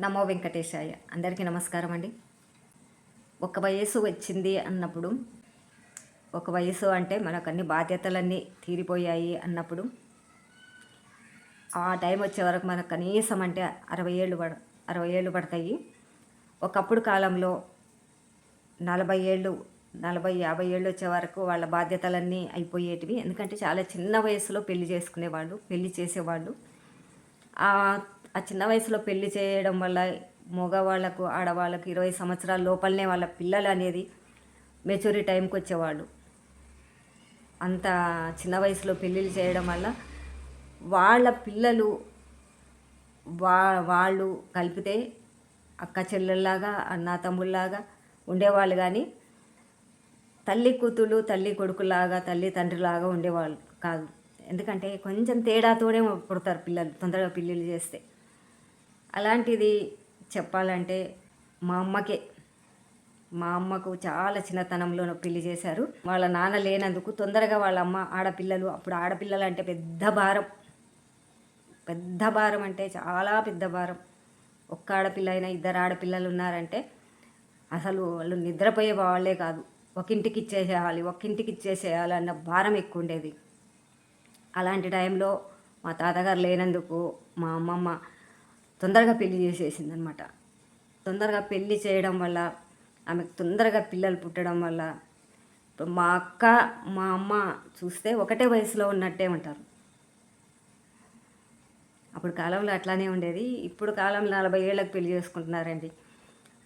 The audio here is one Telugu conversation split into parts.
నమో వెంకటేశాయ. అందరికీ నమస్కారం అండి. ఒక వయసు వచ్చింది అన్నప్పుడు ఒక వయసు అంటే మనకు అన్ని బాధ్యతలన్నీ తీరిపోయాయి అన్నప్పుడు ఆ టైం వచ్చే వరకు మనకు కనీసం అంటే అరవై ఏళ్ళు పడ అరవై ఏళ్ళు పడతాయి. ఒకప్పుడు కాలంలో నలభై ఏళ్ళు నలభై యాభై ఏళ్ళు వచ్చే వరకు వాళ్ళ బాధ్యతలన్నీ అయిపోయేటివి. ఎందుకంటే చాలా చిన్న వయసులో పెళ్ళి చేసుకునేవాళ్ళు పెళ్ళి చేసేవాళ్ళు. ఆ చిన్న వయసులో పెళ్ళి చేయడం వల్ల మగవాళ్ళకు ఆడవాళ్ళకు ఇరవై సంవత్సరాల లోపలనే వాళ్ళ పిల్లలు అనేది మెచ్యూరిటీ టైంకి వచ్చేవాళ్ళు. అంత చిన్న వయసులో పెళ్ళిళ్ళు చేయడం వల్ల వాళ్ళ పిల్లలు వా వాళ్ళు కలిపితే అక్క చెల్లెల్లాగా అన్న తమ్ముళ్ళలాగా ఉండేవాళ్ళు కానీ తల్లి కూతుళ్ళు తల్లి కొడుకులాగా తల్లి తండ్రిలాగా ఉండేవాళ్ళు కాదు. ఎందుకంటే కొంచెం తేడాతోనే పుడతారు పిల్లలు తొందరగా పిల్లలు చేస్తే. అలాంటిది చెప్పాలంటే మా అమ్మకే. మా అమ్మకు చాలా చిన్నతనంలో పెళ్ళి చేశారు. వాళ్ళ నాన్న లేనందుకు తొందరగా వాళ్ళ అమ్మ ఆడపిల్లలు అప్పుడు ఆడపిల్లలు అంటే పెద్ద భారం. పెద్ద భారం అంటే చాలా పెద్ద భారం. ఒక్క ఆడపిల్ల అయినా ఇద్దరు ఆడపిల్లలు ఉన్నారంటే అసలు వాళ్ళు నిద్రపోయే వాళ్ళే కాదు. ఒక ఇంటికి ఇచ్చేసేయాలి ఒక ఇంటికి ఇచ్చేసేయాలి అన్న భారం ఎక్కువ ఉండేది. అలాంటి టైంలో మా తాతగారు లేనందుకు మా అమ్మమ్మ తొందరగా పెళ్ళి చేసేసింది అనమాట తొందరగా పెళ్ళి చేయడం వల్ల ఆమెకు తొందరగా పిల్లలు పుట్టడం వల్ల ఇప్పుడు మా అక్క మా అమ్మ చూస్తే ఒకటే వయసులో ఉన్నట్టే ఉంటారు. అప్పుడు కాలంలో అట్లానే ఉండేది. ఇప్పుడు కాలంలో నలభై ఏళ్ళకి పెళ్ళి చేసుకుంటున్నారండి.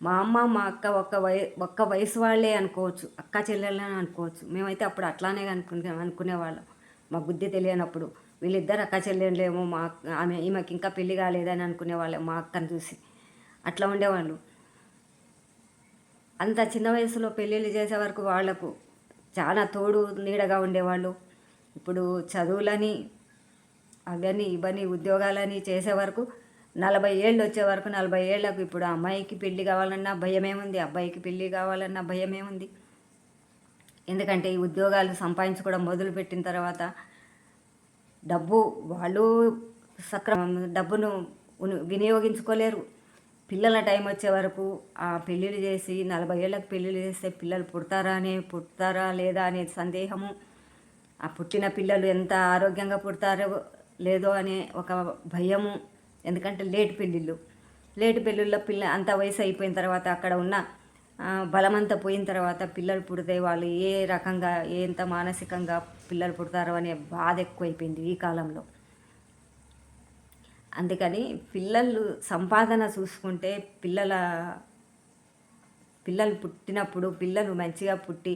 మా అమ్మ మా అక్క ఒక్క వయ ఒక్క వయసు వాళ్ళే అనుకోవచ్చు. అక్క చెల్లెళ్ళని అనుకోవచ్చు. మేమైతే అప్పుడు అట్లానే అనుకునే అనుకునేవాళ్ళం. మా బుద్ధి తెలియనప్పుడు వీళ్ళిద్దరు అక్క చెల్లెళ్ళేమో మా ఆమె ఈమెకి ఇంకా పెళ్ళి కాలేదని అనుకునేవాళ్ళు మా అక్కని చూసి అట్లా ఉండేవాళ్ళు. అంత చిన్న వయసులో పెళ్ళిళ్ళు చేసే వరకు వాళ్ళకు చాలా తోడు నీడగా ఉండేవాళ్ళు. ఇప్పుడు చదువులని అవన్నీ ఇవన్నీ ఉద్యోగాలని చేసే వరకు నలభై ఏళ్ళు వచ్చే వరకు నలభై ఏళ్ళకు ఇప్పుడు అమ్మాయికి పెళ్ళి కావాలన్నా భయమేముంది అబ్బాయికి పెళ్ళి కావాలన్నా భయమేముంది ఎందుకంటే ఈ ఉద్యోగాలు సంపాదించుకోవడం మొదలుపెట్టిన తర్వాత డబ్బు వాళ్ళు సక్రమం డబ్బును వినియోగించుకోలేరు. పిల్లల టైం వచ్చే వరకు ఆ పెళ్ళిళ్ళు చేసి నలభై ఏళ్ళకి పెళ్ళిళ్ళు చేస్తే పిల్లలు పుడతారా అనే పుడతారా లేదా అనే సందేహము ఆ పుట్టిన పిల్లలు ఎంత ఆరోగ్యంగా పుడతారో లేదో అనే ఒక భయము. ఎందుకంటే లేట్ పెళ్ళిళ్ళు. లేట్ పెళ్ళిళ్ళలో పిల్ల అంత వయసు అయిపోయిన తర్వాత అక్కడ ఉన్న బలమంతా పోయిన తర్వాత పిల్లలు పుడితే వాళ్ళు ఏ రకంగా ఎంత మానసికంగా పిల్లలు పుడతారో అనే బాధ ఎక్కువైపోయింది ఈ కాలంలో. అందుకని పిల్లలు సంపాదన చూసుకుంటే పిల్లల పిల్లలు పుట్టినప్పుడు పిల్లలు మంచిగా పుట్టి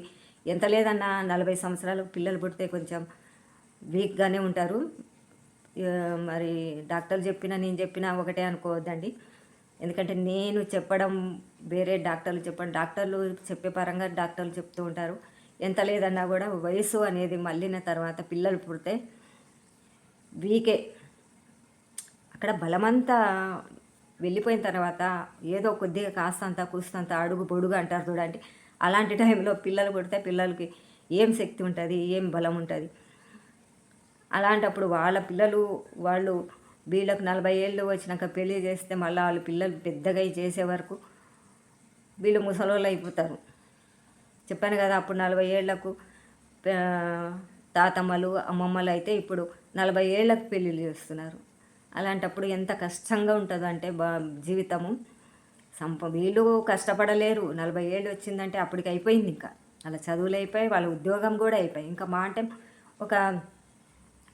ఎంత లేదన్నా నలభై సంవత్సరాలు పిల్లలు పుడితే కొంచెం వీక్గానే ఉంటారు. మరి డాక్టర్లు చెప్పినా నేను చెప్పినా ఒకటే అనుకోవద్దండి. ఎందుకంటే నేను చెప్పడం వేరే డాక్టర్లు చెప్పండి. డాక్టర్లు చెప్పే పరంగా డాక్టర్లు చెప్తూ ఉంటారు. ఎంత లేదన్నా కూడా వయసు అనేది మళ్ళిన తర్వాత పిల్లలు పుడితే వీకే. అక్కడ బలమంతా వెళ్ళిపోయిన తర్వాత ఏదో కొద్దిగా కాస్తంత కూస్తంత అడుగు పొడుగు అంటారు చూడండి. అలాంటి టైంలో పిల్లలు పుడితే పిల్లలకి ఏం శక్తి ఉంటుంది? ఏం బలం ఉంటుంది? అలాంటప్పుడు వాళ్ళ పిల్లలు వాళ్ళు వీళ్ళకు నలభై ఏళ్ళు వచ్చినాక పెళ్ళి చేస్తే మళ్ళీ వాళ్ళు పిల్లలు పెద్దగా చేసే వరకు వీళ్ళు ముసలోళ్ళు అయిపోతారు. చెప్పాను కదా అప్పుడు నలభై ఏళ్ళకు తాతమ్మలు అమ్మమ్మలు అయితే ఇప్పుడు నలభై ఏళ్ళకు పెళ్ళిళ్ళు చేస్తున్నారు. అలాంటప్పుడు ఎంత కష్టంగా ఉంటుందో అంటే బా జీవితము సంప వీళ్ళు కష్టపడలేరు. నలభై ఏళ్ళు వచ్చిందంటే అప్పటికి అయిపోయింది ఇంకా. అలా చదువులు అయిపోయి వాళ్ళ ఉద్యోగం కూడా అయిపోయి ఇంకా మా అంటే ఒక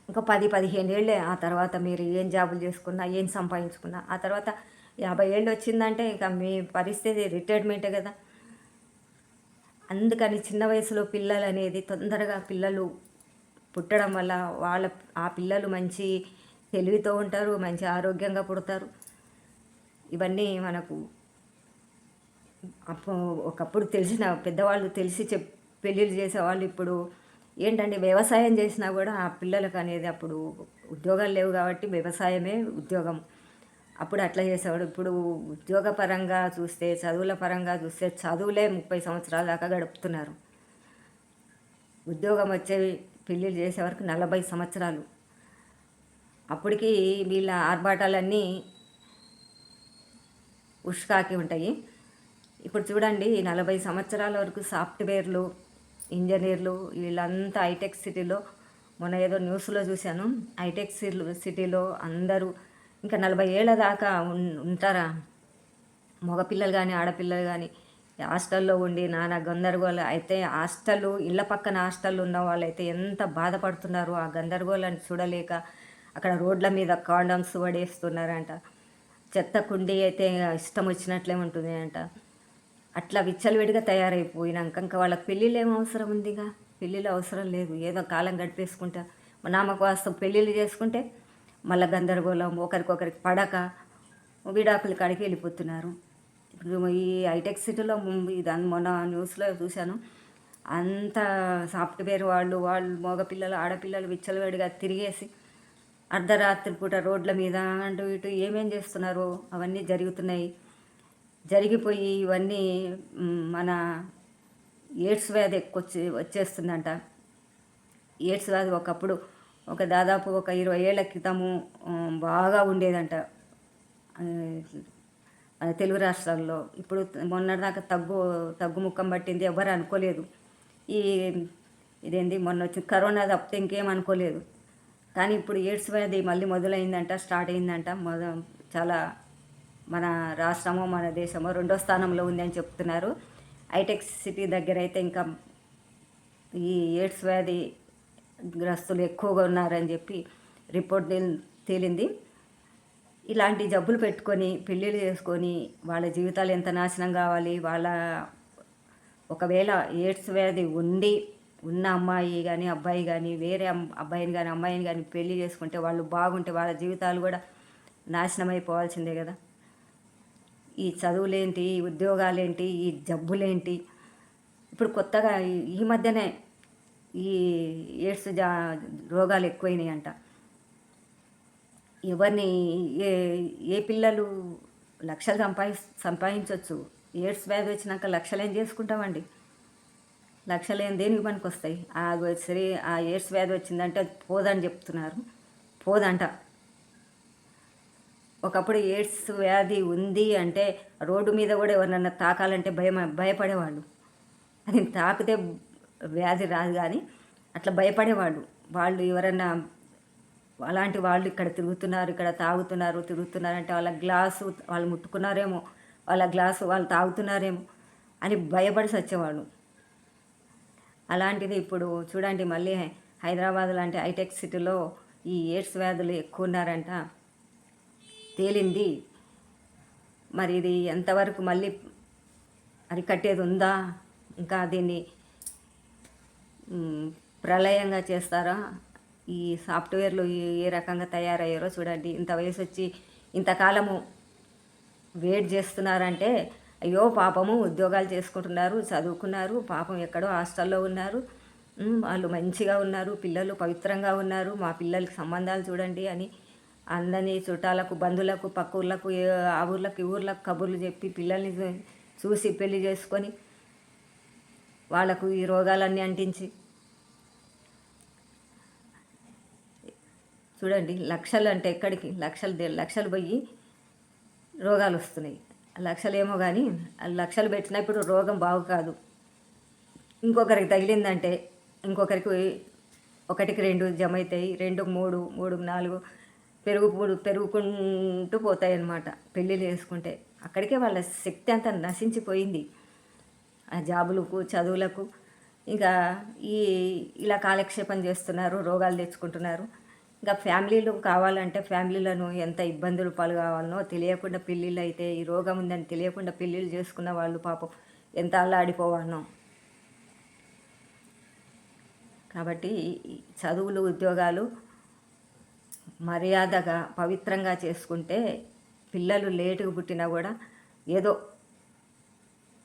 ఒక పది పదిహేను ఏళ్ళే. ఆ తర్వాత మీరు ఏం జాబులు చేసుకున్నా ఏం సంపాదించుకున్నా ఆ తర్వాత యాభై ఏళ్ళు వచ్చిందంటే ఇక మీ పరిస్థితి రిటైర్మెంటే కదా. అందుకని చిన్న వయసులో పిల్లలు అనేది తొందరగా పిల్లలు పుట్టడం వల్ల వాళ్ళ ఆ పిల్లలు మంచి తెలివితో ఉంటారు మంచి ఆరోగ్యంగా పుడతారు. ఇవన్నీ మనకు అప్పుడు ఒకప్పుడు తెలిసిన పెద్దవాళ్ళు తెలిసి చెప్ పెళ్ళిళ్ళు చేసేవాళ్ళు ఇప్పుడు ఏంటంటే వ్యవసాయం చేసినా కూడా ఆ పిల్లలకు అనేది అప్పుడు ఉద్యోగాలు లేవు కాబట్టి వ్యవసాయమే ఉద్యోగం. అప్పుడు అట్లా చేసేవాడు. ఇప్పుడు ఉద్యోగ పరంగా చూస్తే చదువుల పరంగా చూస్తే చదువులే ముప్పై సంవత్సరాల దాకా గడుపుతున్నారు. ఉద్యోగం వచ్చే పెళ్ళిళ్ళు చేసే వరకు నలభై సంవత్సరాలు. అప్పటికి వీళ్ళ ఆర్భాటాలన్నీ ఉష్కాకి ఉంటాయి. ఇప్పుడు చూడండి నలభై సంవత్సరాల వరకు సాఫ్ట్వేర్లు ఇంజనీర్లు వీళ్ళంతా హైటెక్ సిటీలో మొన్న ఏదో న్యూస్లో చూశాను. హైటెక్ సిటీలో అందరూ ఇంకా నలభై ఏళ్ళ దాకా ఉంటారా? మగపిల్లలు కానీ ఆడపిల్లలు కానీ హాస్టల్లో ఉండి నానా గందరగోళం అయితే హాస్టల్ ఇళ్ళ పక్కన హాస్టల్ ఉన్న వాళ్ళైతే ఎంత బాధపడుతున్నారు ఆ గందరగోళాన్ని చూడలేక అక్కడ రోడ్ల మీద కాండమ్స్ పడేస్తున్నారంట. చెత్త కుండీ అయితే ఇష్టం వచ్చినట్లే ఉంటుంది అంట. అట్లా విచ్చలవిడిగా తయారైపోయినాక ఇంకా వాళ్ళకి పెళ్ళిళ్ళు ఏం అవసరం ఉందిగా? పెళ్ళిళ్ళు అవసరం లేదు. ఏదో కాలం గడిపేసుకుంటా. నామకు వాస్తవం పెళ్ళిళ్ళు చేసుకుంటే మళ్ళీ గందరగోళం ఒకరికొకరికి పడక విడాకుల కాడికి వెళ్ళిపోతున్నారు. ఇప్పుడు ఈ హైటెక్ సిటీలో ముందు దాన్ని మొన్న న్యూస్లో చూశాను. అంత సాఫ్ట్వేర్ వాళ్ళు వాళ్ళు మగపిల్లలు ఆడపిల్లలు విచ్చలవేడిగా తిరిగేసి అర్ధరాత్రి పూట రోడ్ల మీద అంటూ ఇటు ఏమేం చేస్తున్నారో అవన్నీ జరుగుతున్నాయి. జరిగిపోయి ఇవన్నీ మన ఎయిడ్స్ వ్యాధి ఎక్కువ వచ్చి వచ్చేస్తుందంట. ఎయిడ్స్ వ్యాధి ఒకప్పుడు ఒక దాదాపు ఒక ఇరవై ఏళ్ళ క్రితము బాగా ఉండేదంట. తెలుగు రాష్ట్రాల్లో. ఇప్పుడు మొన్నటిదాకా తగ్గు తగ్గుముఖం పట్టింది ఎవరు అనుకోలేదు. ఈ ఇదేంటి మొన్న వచ్చి కరోనా తప్పితే ఇంకేం అనుకోలేదు. కానీ ఇప్పుడు ఎయిడ్స్ వ్యాధి మళ్ళీ మొదలైందంట స్టార్ట్ అయిందంట. మొద చాలా మన రాష్ట్రమో మన దేశమో రెండో స్థానంలో ఉంది అని చెప్తున్నారు. హైటెక్ సిటీ దగ్గర అయితే ఇంకా ఈ ఎయిడ్స్ వ్యాధి గ్రస్తులు ఎక్కువగా ఉన్నారని చెప్పి రిపోర్ట్ తేలింది. ఇలాంటి జబ్బులు పెట్టుకొని పెళ్ళిళ్ళు చేసుకొని వాళ్ళ జీవితాలు ఎంత నాశనం కావాలి వాళ్ళ ఒకవేళ ఎయిడ్స్ వ్యాధి ఉండి ఉన్న అమ్మాయి కానీ అబ్బాయి కానీ వేరే అబ్బాయిని కానీ అమ్మాయిని కానీ పెళ్ళి చేసుకుంటే వాళ్ళు బాగుంటే వాళ్ళ జీవితాలు కూడా నాశనం అయిపోవాల్సిందే కదా. ఈ చదువులేంటి ఈ ఉద్యోగాలేంటి ఈ జబ్బులేంటి? ఇప్పుడు కొత్తగా ఈ మధ్యనే ఈ ఎయిడ్స్ జా రోగాలు ఎక్కువైనాయి అంట ఎవరిని ఏ ఏ పిల్లలు లక్షలు సంపాది సంపాదించవచ్చు ఎయిడ్స్ వ్యాధి వచ్చినాక లక్షలు ఏం చేసుకుంటామండి. లక్షలు ఏం దేనికి పనికి వస్తాయి ఆ సరే ఆ ఎయిడ్స్ వ్యాధి వచ్చిందంటే అది పోదని చెప్తున్నారు. పోదంట. ఒకప్పుడు ఎయిడ్స్ వ్యాధి ఉంది అంటే రోడ్డు మీద కూడా ఎవరినన్నా తాకాలంటే భయం భయపడేవాళ్ళు. అది తాకితే వ్యాధి రాదు కానీ అట్లా భయపడేవాళ్ళు. వాళ్ళు ఎవరన్నా అలాంటి వాళ్ళు ఇక్కడ తిరుగుతున్నారు ఇక్కడ తాగుతున్నారు తిరుగుతున్నారు అంటే వాళ్ళ గ్లాసు వాళ్ళు ముట్టుకున్నారేమో వాళ్ళ గ్లాసు వాళ్ళు తాగుతున్నారేమో అని భయపడి సచ్చేవాళ్ళు అలాంటిది ఇప్పుడు చూడండి మళ్ళీ హైదరాబాద్ లాంటి హైటెక్ సిటీలో ఈ ఎయిడ్స్ వ్యాధులు ఎక్కువ ఉన్నారంట. తేలింది. మరి ఇది ఎంతవరకు మళ్ళీ అరికట్టేది ఉందా? ఇంకా దీన్ని ప్రళయంగా చేస్తారా? ఈ సాఫ్ట్వేర్లు ఏ- రకంగా తయారయ్యారో చూడండి. ఇంత వయసు వచ్చి ఇంతకాలము వెయిట్ చేస్తున్నారంటే అయ్యో పాపము ఉద్యోగాలు చేసుకుంటున్నారు చదువుకున్నారు పాపం ఎక్కడో హాస్టల్లో ఉన్నారు. వాళ్ళు మంచిగా ఉన్నారు పిల్లలు పవిత్రంగా ఉన్నారు మా పిల్లలకి సంబంధాలు చూడండి అని అందరినీ చుట్టాలకు బంధువులకు పక్క ఊర్లకు ఆ ఊర్లకు ఈ ఊర్లకు కబుర్లు చెప్పి పిల్లల్ని చూసి పెళ్ళి చేసుకొని వాళ్ళకు ఈ రోగాలన్నీ అంటించి చూడండి లక్షలు అంటే ఎక్కడికి? లక్షలు లక్షలు పోయి రోగాలు వస్తున్నాయి ఆ లక్షలేమో కానీ ఆ లక్షలు పెట్టినప్పుడు రోగం బాగు కాదు. ఇంకొకరికి తగిలిందంటే ఇంకొకరికి ఒకటికి రెండు జమ అవుతాయి రెండు మూడు మూడు నాలుగు పెరుగు మూడు పెరుగుకుంటూ పోతాయి అన్నమాట పెళ్ళిళ్ళు చేసుకుంటే అక్కడికే వాళ్ళ శక్తి అంతా నశించిపోయింది. ఆ జాబులకు చదువులకు. ఇంకా ఈ ఇలా కాలక్షేపం చేస్తున్నారు రోగాలు తెచ్చుకుంటున్నారు. ఇంకా ఫ్యామిలీలు కావాలంటే ఫ్యామిలీలను ఎంత ఇబ్బందులు పాలు కావాలనో తెలియకుండా పెళ్ళిళ్ళు అయితే ఈ రోగం ఉందని తెలియకుండా పెళ్ళిళ్ళు చేసుకున్న వాళ్ళు పాపం ఎంత అల్లాడిపోవాలనో. కాబట్టి చదువులు ఉద్యోగాలు మర్యాదగా పవిత్రంగా చేసుకుంటే పిల్లలు లేటుగా పుట్టినా కూడా ఏదో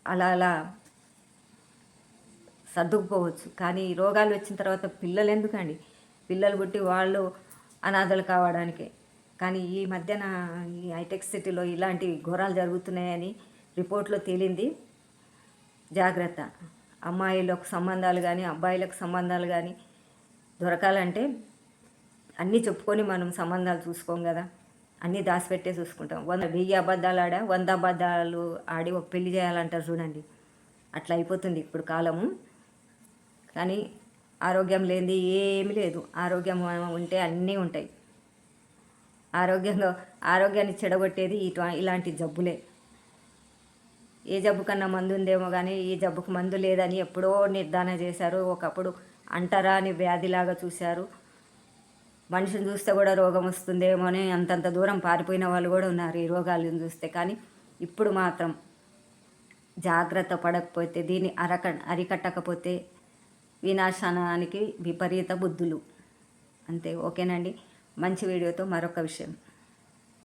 అలా అలా సర్దుకుపోవచ్చు. కానీ రోగాలు వచ్చిన తర్వాత పిల్లలు ఎందుకండి? పిల్లలు పుట్టి వాళ్ళు అనాథలు కావడానికి. కానీ ఈ మధ్యన ఈ హైటెక్ సిటీలో ఇలాంటి ఘోరాలు జరుగుతున్నాయని రిపోర్ట్లో తేలింది. జాగ్రత్త. అమ్మాయిలకు సంబంధాలు కానీ అబ్బాయిలకు సంబంధాలు కానీ దొరకాలంటే అన్నీ చెప్పుకొని మనం సంబంధాలు చూసుకోం కదా. అన్నీ దాచిపెట్టే చూసుకుంటాం. వంద వెయ్యి అబద్ధాలు ఆడా వంద అబద్ధాలు ఆడి ఒక పెళ్ళి చేయాలంటారు చూడండి. అట్లా అయిపోతుంది ఇప్పుడు కాలము. కానీ ఆరోగ్యం లేనిది ఏమీ లేదు. ఆరోగ్యం ఉంటే అన్నీ ఉంటాయి. ఆరోగ్యంగా ఆరోగ్యాన్ని చెడగొట్టేది ఇటు ఇలాంటి జబ్బులే. ఏ జబ్బు కన్నా మందు ఉందేమో కానీ ఈ జబ్బుకు మందు లేదని ఎప్పుడో నిర్ధారణ చేశారు. ఒకప్పుడు అంటరాని వ్యాధిలాగా చూశారు. మనిషిని చూస్తే కూడా రోగం వస్తుందేమో అని అంతంత దూరం పారిపోయిన వాళ్ళు కూడా ఉన్నారు ఈ రోగాలను చూస్తే. కానీ ఇప్పుడు మాత్రం జాగ్రత్త పడకపోతే దీన్ని అరక అరికట్టకపోతే వినాశనానికి విపరీత బుద్ధులు. అంతే ఓకేనండి? మంచి వీడియోతో మరొక విషయం.